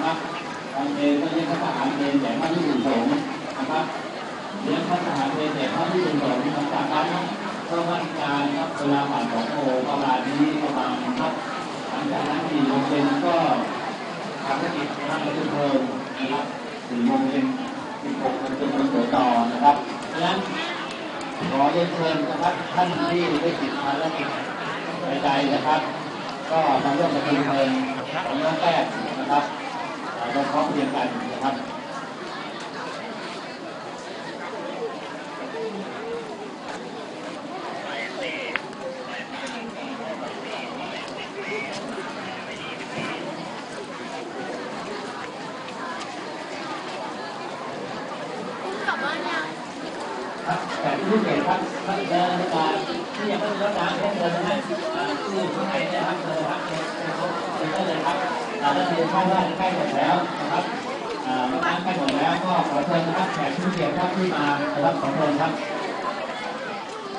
นะครับทางเองก็เรียกพระทหารเองแต่พระที่อยู่สงนะครับเรียกพระทหารเองแต่พระที่อยู่สงฆ์หลังจากนั้นก็วัดการครับเวลาผ่านสองโมงประมาณนี้ประมาณครับหลังจากนั้นสี่โมงเย็นก็ภารกิจทางประชุมเพลิงนะครับสี่โมงเย็นสิบหกมันเป็นวันเกิดต่อนะครับเพราะฉะนั้นขอเรียนเชิญนะครับท่านที่ได้ติดภารกิจใดๆนะครับ ก็มาร่วมประชุมเพลิงของน้องแป้งนะครับเราพร้อมเพรียงกันนะครับ กลับบ้านยัง ครับแต่ที่เห็นครับท่านเดินมาที่ยังไม่ได้รับการเชิญเชิญนะฮะที่อยู่ข้างในนะครับเชิญครับเชิญเชิญเลยครับอ่าท่านเรียนเข้าว่าใกล้หมดแล้วนะครับอ่าน้ำใกล้หมดแล้วก็ขอเชิญนะครับแขกผู้เกียรติครับที่มารับขอเชิญครับ